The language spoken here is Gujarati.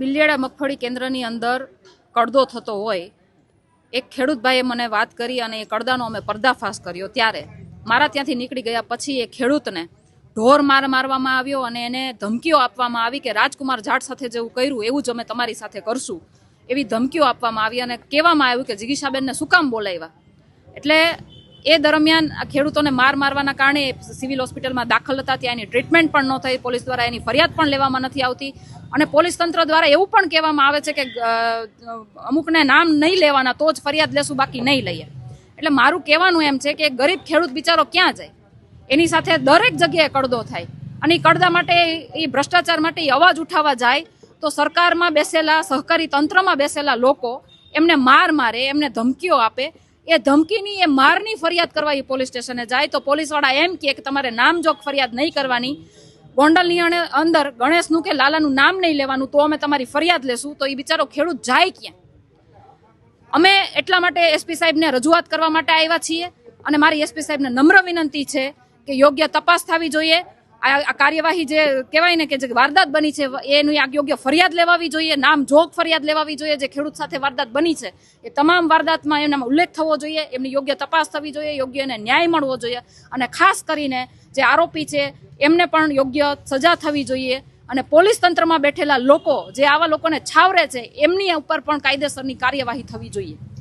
બિલિયાડા મગફળી કેન્દ્રની અંદર કડદો થતો હોય, એક ખેડૂતભાઈએ મને વાત કરી અને એ કડદાનો અમે પર્દાફાશ કર્યો ત્યારે. મારા ત્યાંથી નીકળી ગયા પછી એ ખેડૂતને ઢોર માર મારવામાં આવ્યો અને એને ધમકીઓ આપવામાં આવી કે રાજકુમાર જાટ સાથે જેવું કર્યું, એવું જ અમે તમારી સાથે કરશું. એવી ધમકીઓ આપવામાં આવી અને કહેવામાં આવ્યું કે જિગીશાબેનને શું કામ બોલાવ્યા? એટલે એ દરમિયાન આ ખેડૂતોને માર મારવાના કારણે સિવિલ હોસ્પિટલમાં દાખલ હતા, ત્યાં એની ટ્રીટમેન્ટ પણ ન થઈ, પોલીસ દ્વારા એની ફરિયાદ પણ લેવામાં નથી આવતી. અને પોલીસ તંત્ર દ્વારા એવું પણ કહેવામાં આવે છે કે અમુકને નામ નહીં લેવાના, તો જ ફરિયાદ લેશું, બાકી નહીં લઈએ. એટલે મારું કહેવાનું એમ છે કે ગરીબ ખેડૂત બિચારો ક્યાં જાય? એની સાથે દરેક જગ્યાએ કડદો થાય. અને એ કડદા માટે એ ભ્રષ્ટાચાર માટે અવાજ ઉઠાવવા જાય, તો સરકારમાં બેસેલા, સહકારી તંત્રમાં બેસેલા લોકો એમને માર મારે, એમને ધમકીઓ આપે. એ ધમકીની, એ મારની ફરિયાદ કરવા એ પોલીસ સ્ટેશને જાય, તો પોલીસવાળા એમ કે તમારે નામજોગ ફરિયાદ નહીં કરવાની. ગોંડલની અંદર ગણેશનું કે લાલાનું નામ નહીં લેવાનું તો અમે તમારી ફરિયાદ લેશું, તો એ બિચારો ખેડૂત જાય ક્યાં? અમે એટલા માટે એસપી સાહેબને રજૂઆત કરવા માટે આવ્યા છીએ અને મારી એસપી સાહેબને નમ્ર વિનંતી છે કે યોગ્ય તપાસ થવી જોઈએ. આ કાર્યવાહી જે કહેવાય ને કે જે વારદાત બની છે, એની યોગ્ય ફરિયાદ લેવાવી જોઈએ, નામ જોગ ફરિયાદ લેવાવી જોઈએ, જે ખેડૂત સાથે વારદાત બની છે, એ તમામ વારદાતમાં એનામાં ઉલ્લેખ થવો જોઈએ, એમની યોગ્ય તપાસ થવી જોઈએ, યોગ્ય એને ન્યાય મળવો જોઈએ અને ખાસ કરીને જે આરોપી છે, એમને પણ યોગ્ય સજા થવી જોઈએ અને પોલીસ તંત્રમાં બેઠેલા લોકો, જે આવા લોકોને છાવરે છે, એમની ઉપર પણ કાયદેસરની કાર્યવાહી થવી જોઈએ.